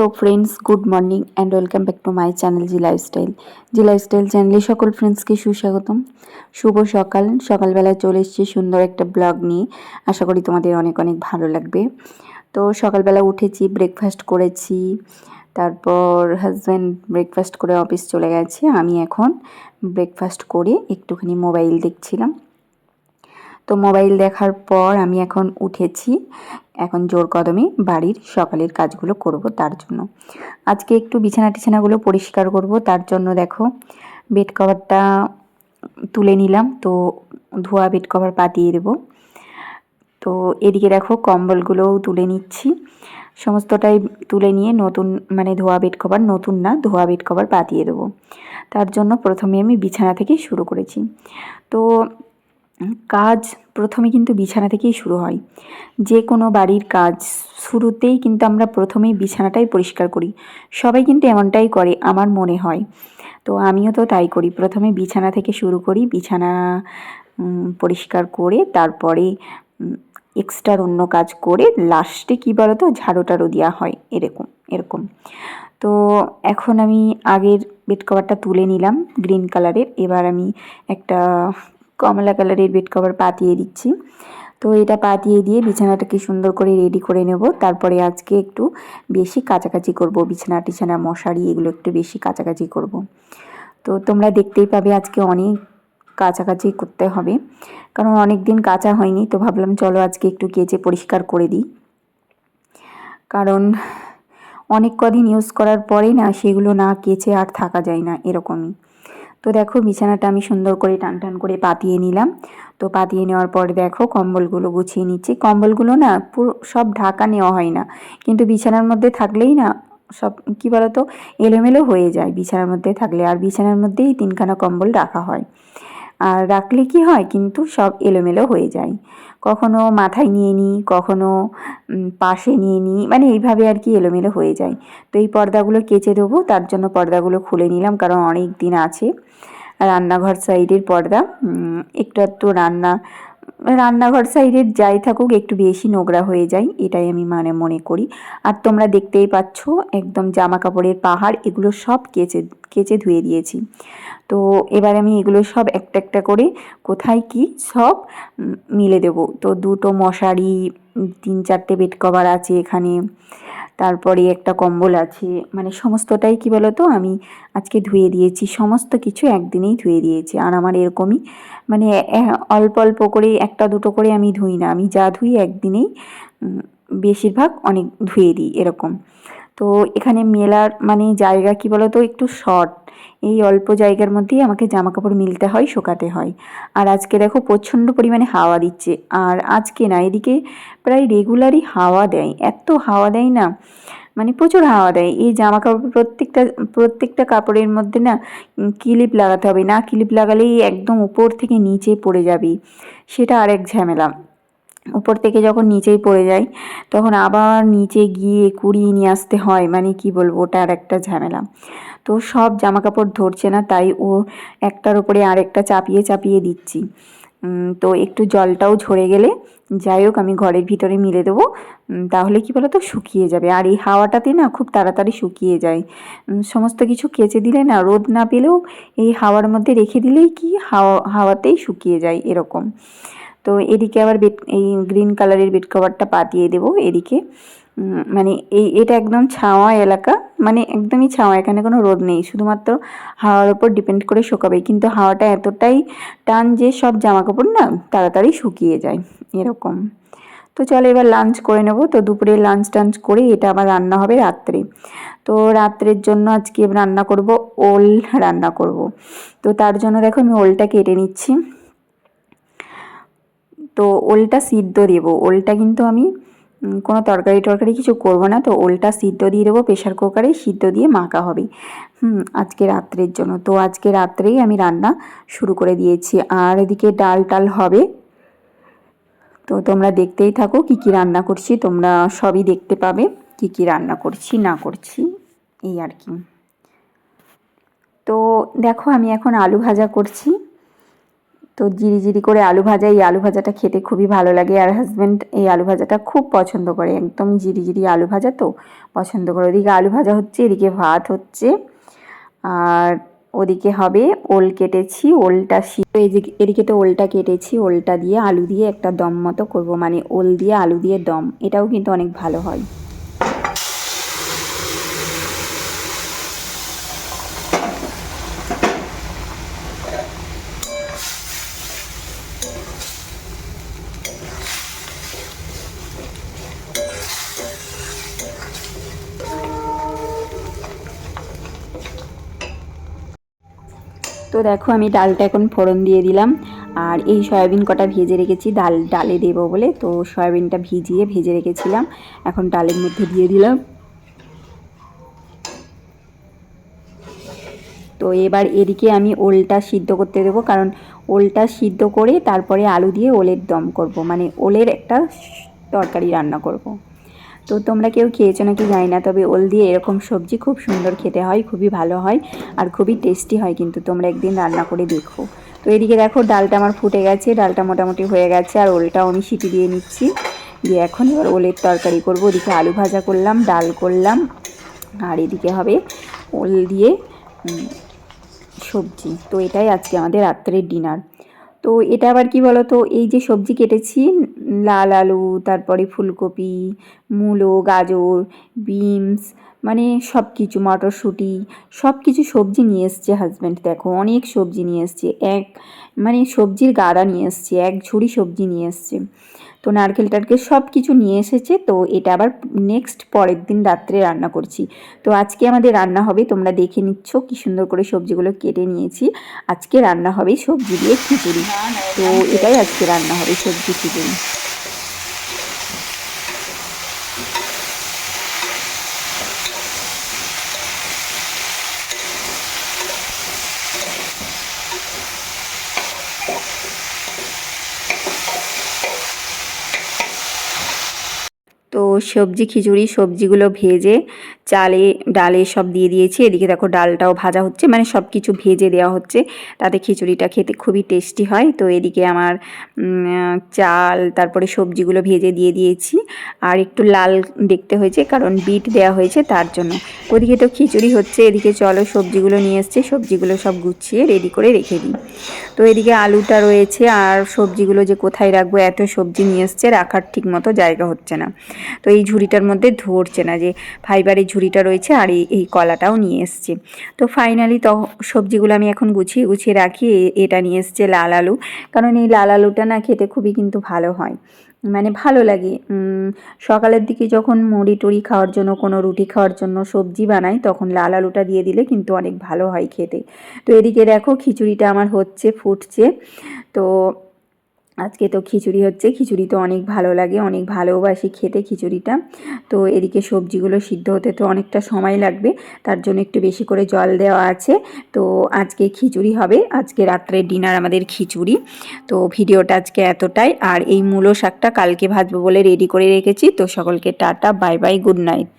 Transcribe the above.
তো friends good morning and welcome back to my channel G lifestyle G lifestyle চ্যানেলে সকল ফ্রেন্ডসকে সুস্বাগতম। শুভ সকাল। সকালবেলায় চলে এসেছি সুন্দর একটা ব্লগ নিয়ে। আশা করি তোমাদের অনেক অনেক ভালো লাগবে। তো সকালবেলা উঠেছি ব্রেকফাস্ট করেছি। তারপর হাজব্যান্ড ব্রেকফাস্ট করে অফিস চলে গেছে। আমি এখন ব্রেকফাস্ট করে একটুখানি মোবাইল দেখছিলাম। তো মোবাইল দেখার পর আমি এখন উঠেছি। এখন জোর কদমে বাড়ির সকালের কাজগুলো করব তার জন্য। আজকে একটু বিছানা টিছানাগুলো পরিষ্কার করব, তার জন্য দেখো বেড কভারটা তুলে নিলাম, তো ধোয়া বেড কভার পাতিয়ে দেবো। তো এদিকে দেখো কম্বলগুলোও তুলে নিচ্ছি। সমস্তটাই তুলে নিয়ে নতুন মানে ধোয়া বেড কভার নতুন না, ধোয়া বেড কভার পাতিয়ে দেবো। তার জন্য প্রথমে আমি বিছানা থেকে শুরু করেছি। তো কাজ প্রথমে কিন্তু বিছানা থেকেই শুরু হয়। যে কোনো বাড়ির কাজ শুরুতেই কিন্তু আমরা প্রথমেই বিছানাটাই পরিষ্কার করি। সবাই কিন্তু এমনটাই করে, আমার মনে হয়। তো আমিও তো তাই করি। প্রথমে বিছানা থেকে শুরু করি, বিছানা পরিষ্কার করে তারপরে এক্সট্রার অন্য কাজ করে লাস্টে কী বলো তো ঝাড়ু টাড়ু দেওয়া হয়, এরকম এরকম। তো এখন আমি আগের বেড কভারটা তুলে নিলাম গ্রিন কালারের এবার আমি একটা কমলা কালারের বেড কভার পাতিয়ে দিচ্ছি। তো এটা পাতিয়ে দিয়ে বিছানাটাকে সুন্দর করে রেডি করে নেব। তারপরে আজকে একটু বেশি কাছাকাছি করব। বিছানা, টিছানা, মশারি, এগুলো একটু বেশি কাছাকাছি করব। তো তোমরা দেখতেই পাবে আজকে অনেক কাছাকাছি করতে হবে। কারণ অনেক দিন কাঁচা হয়নি, তো ভাবলাম চলো আজকে একটু কেচে পরিষ্কার করে দিই। কারণ অনেক কদিন ইউজ করার পরেই না সেগুলো না কেচে আর থাকা যায় না এরকমই। তো দেখো বিছানাটা আমি সুন্দর করে টান টান করে পাতিয়ে নিলাম। তো পাতিয়ে নেওয়ার পর দেখো কম্বলগুলো গুছিয়ে নিচ্ছি। কম্বলগুলো না পুরো সব ঢাকা নেওয়া হয় না। কিন্তু বিছানার মধ্যে থাকলেই না সব, কী বলতো, এলোমেলো হয়ে যায় বিছানার মধ্যে থাকলে। আর বিছানার মধ্যেই তিনখানা কম্বল রাখা হয়। আর রাখলে কি হয়? কিন্তু সব এলোমেলো হয়ে যায়। কখনো মাথায় নিয়ে নিই, কখনো পাশে নিয়ে নিই মানে এইভাবে আর কি এলোমেলো হয়ে যায়। তো এই পর্দাগুলো কেচে দেবো, তার জন্য পর্দাগুলো খুলে নিলাম, কারণ অনেক দিন আছে। রান্নাঘর সাইডের পর্দা একটু একটু রান্না রান্নাঘর সাইডের যাই থাকুক, একটু বেশি নোংরা হয়ে যায়, এটাই আমি মানে মনে করি। আর তোমরা দেখতেই পাচ্ছ, একদম জামা কাপড়ের পাহাড়, এগুলো সব কেচে কেচে ধুয়ে দিয়েছি। তো এবার আমি এগুলো সব একটা একটা করে, কোথায় কি সব মিলে দেব। তো দুটো মশারি, তিন চারটে বেড কভার আছে এখানে। তারপরে একটা কম্বল আছে। মানে সমস্তটাই কি বলতো? আমি আজকে ধুয়ে দিয়েছি, সমস্ত কিছু একদিনেই ধুয়ে দিয়েছি। আর আমার এরকমই মানে অল্প অল্প করে একটা দুটো করে আমি ধুই না। আমি যা ধুই একদিনেই বেশিরভাগ অনেক ধুয়ে দিই এরকম। তো এখানে মেলার মানে জায়গা কি বলতো? একটু শর্ট এই অল্প জায়গার মধ্যেই আমাকে জামা কাপড় মিলতে হয়, শোকাতে হয়। আর আজকে দেখো প্রচণ্ড পরিমাণে হাওয়া দিচ্ছে। আর আজকে না, এদিকে প্রায় রেগুলারই হাওয়া দেয়। এত হাওয়া দেয় না মানে প্রচুর হাওয়া দেয়। এই জামা কাপড় প্রত্যেকটা প্রত্যেকটা কাপড়ের মধ্যে না ক্লিপ লাগাতে হবে। না ক্লিপ লাগালেই একদম উপর থেকে নিচে পড়ে যাবে। সেটা আরেক ঝামেলা। উপর থেকে যখন নিচেই পড়ে যায় তখন আবার নিচে গিয়ে কুড়িয়ে নিয়ে আসতে হয়। মানে কি বলব ওটা আর একটা ঝামেলা। তো সব জামা কাপড় ধরছে না, তাই ও একটার উপরে আরেকটা চাপিয়ে চাপিয়ে দিচ্ছি। তো একটু জলটাও ঝরে গেলে যাই হোক, আমি ঘরের ভিতরে মিলে দেবো। তাহলে কি বলতো, শুকিয়ে যাবে। আর এই হাওয়াটাতে না খুব তাড়াতাড়ি শুকিয়ে যায়। সমস্ত কিছু কেচে দিলে না, রোদ না পেলেও এই হাওয়ার মধ্যে রেখে দিলেই কি হাওয়া, হাওয়াতেই শুকিয়ে যায় এরকম। তো এদিকে আবার বেড এই গ্রিন কালারের বেড কভারটা পাতিয়ে দেবো এদিকে। মানে এই, এটা একদম ছাওয়া এলাকা মানে একদমই ছাওয়া, এখানে কোনো রোদ নেই। শুধুমাত্র হাওয়ার ওপর ডিপেন্ড করে শুকাবে, কিন্তু হাওয়াটা এতটাই টান যে সব জামা কাপড় না তাড়াতাড়ি শুকিয়ে যায়, এরকম। তো চলো এবার লাঞ্চ করে নেব। তো দুপুরে লাঞ্চ টাঞ্চ করে এটা আবার রান্না হবে রাত্রে। তো রাত্রের জন্য আজকে রান্না করব, ওল রান্না করব। তো তার জন্য দেখো আমি ওলটা কেটে নিচ্ছি। তো ওলটা সিদ্ধ দেবো। ওলটা কিন্তু আমি কোনো তরকারি টরকারি কিছু করব না। তো ওলটা সিদ্ধ দিয়ে দেবো প্রেশার কুকারে সিদ্ধ দিয়ে মাখা হবে। হুম, আজকে রাত্রের জন্য। তো আজকে রাত্রেই আমি রান্না শুরু করে দিয়েছি। আর এদিকে ডাল টাল হবে। তো তোমরা দেখতেই থাকো কি কি রান্না করছি। তোমরা সবই দেখতে পাবে কি কি রান্না করছি, না করছি। এই আর কি। তো দেখো, আমি এখন আলু ভাজা করছি। তো জিরি জিরি করে আলু ভাজা, এই আলু ভাজাটা খেতে খুবই ভালো লাগে। আর হাজব্যান্ড এই আলু ভাজাটা খুব পছন্দ করে। একদম জিরি জিরি আলু ভাজা তো পছন্দ করে। ওদিকে আলু ভাজা হচ্ছে, এদিকে ভাত হচ্ছে। আর ওদিকে হবে ওল কেটেছি, ওলটা যে এদিকে তো ওলটা কেটেছি, ওলটা দিয়ে আলু দিয়ে একটা দম মতো করব। মানে ওল দিয়ে আলু দিয়ে দম, এটাও কিন্তু অনেক ভালো হয়। তো দেখো আমি ডালটা এখন ফোড়ন দিয়ে দিলাম। আর এই সয়াবিন কটা ভেজে রেখেছি, ডাল, ডালে দেবো বলে। তো সয়াবিনটা ভিজিয়ে ভেজে রেখেছিলাম, এখন ডালের মধ্যে দিয়ে দিলাম। তো এবার এদিকে আমি ওলটা সিদ্ধ করতে দেবো, কারণ ওলটা সিদ্ধ করে তারপরে আলু দিয়ে ওলের দম করব। মানে ওলের একটা তরকারি রান্না করব। তো তোমরা কেউ খেয়েছো নাকি জানি না, তবে ওল দিয়ে এরকম সবজি খুব সুন্দর খেতে হয়, খুবই ভালো হয় আর খুবই টেস্টি হয় কিন্তু তোমরা একদিন রান্না করে দেখো। তো এদিকে দেখো ডালটা আমার ফুটে গেছে, ডালটা মোটামুটি হয়ে গেছে আর ওলটাও আমি সিটি দিয়ে নিচ্ছি। দিয়ে এখন এবার ওলের তরকারি করব, ওদিকে আলু ভাজা করলাম, ডাল করলাম আর এদিকে হবে ওল দিয়ে সবজি। তো এটাই আজকে আমাদের রাত্রের ডিনার তো এটা আবার কি বলো তো এই যে সবজি কেটেছি, লাল আলু, তারপরে ফুলকপি, মূলো, গাজর, বিনস মানে সব কিছু মটরশুঁটি সব কিছু সবজি নিয়ে এসছে হাজব্যান্ড দেখো, অনেক সবজি নিয়ে এসছে। এক মানে সবজির গাড়া নিয়ে এসছে, এক ঝুড়ি সবজি নিয়ে এসছে। তো নারকেল টারকেল সব কিছু নিয়ে এসেছে, তো এটা আবার নেক্সট পরের দিন রাত্রে রান্না করছি। তো আজকে আমাদের রান্না হবে, তোমরা দেখে নিচ্ছ কি সুন্দর করে সবজিগুলো কেটে নিয়েছি। আজকে রান্না হবে সবজি দিয়ে খিচুড়ি। তো এটাই আজকে রান্না হবে সবজি খিচুড়ি। তো সবজি, খিচুড়ি, সবজিগুলো ভেজে চালে, ডালে সব দিয়ে দিয়েছি। এদিকে দেখো ডালটাও ভাজা হচ্ছে মানে সব কিছু ভেজে দেওয়া হচ্ছে। তাতে খিচুড়িটা খেতে খুবই টেস্টি হয়। তো এদিকে আমার চাল, তারপরে সবজিগুলো ভেজে দিয়ে দিয়েছি। আর একটু লাল দেখতে হয়েছে, কারণ বিট দেওয়া হয়েছে তার জন্য। ওদিকে তো খিচুড়ি হচ্ছে, এদিকে চলো সবজিগুলো নিয়ে এসছে। সবজিগুলো সব গুছিয়ে রেডি করে রেখে দিই। তো এদিকে আলুটা রয়েছে, আর সবজিগুলো যে কোথায় রাখব, এত সবজি নিয়ে এসছে, রাখার ঠিক মতো জায়গা হচ্ছে না। তো এই ঝুড়িটার মধ্যে ধরছে না যে ফাইবারের ঝুড়িটা রয়েছে আর এই কলাটাও নিয়ে এসছে। তো ফাইনালি তো, সবজিগুলো আমি এখন গুছিয়ে গুছিয়ে রাখি এটা নিয়ে এসছে লাল আলু। কারণ এই লাল আলুটা না খেতে খুবই কিন্তু ভালো হয়। মানে ভালো লাগে। সকালের দিকে যখন মুড়ি টুড়ি খাওয়ার জন্য, কোনো রুটি খাওয়ার জন্য সবজি বানাই, তখন লাল আলুটা দিয়ে দিলে কিন্তু অনেক ভালো হয় খেতে। তো এদিকে দেখো খিচুড়িটা আমার হচ্ছে, ফুটছে। তো আজকে তো খিচুড়ি হচ্ছে। খিচুড়ি তো অনেক ভালো লাগে, অনেক ভালোবাসি খেতে খিচুড়িটা। তো এদিকে সবজিগুলো সিদ্ধ হতে তো অনেকটা সময় লাগবে, তার জন্য একটু বেশি করে জল দেওয়া আছে। তো আজকে খিচুড়ি হবে, আজকে রাত্রের ডিনার আমাদের খিচুড়ি। তো ভিডিওটা আজকে এতটাই, আর এই মূলো শাকটা কালকে ভাজবো বলে রেডি করে রেখেছি। তো সকলকে tata, bye bye, good night.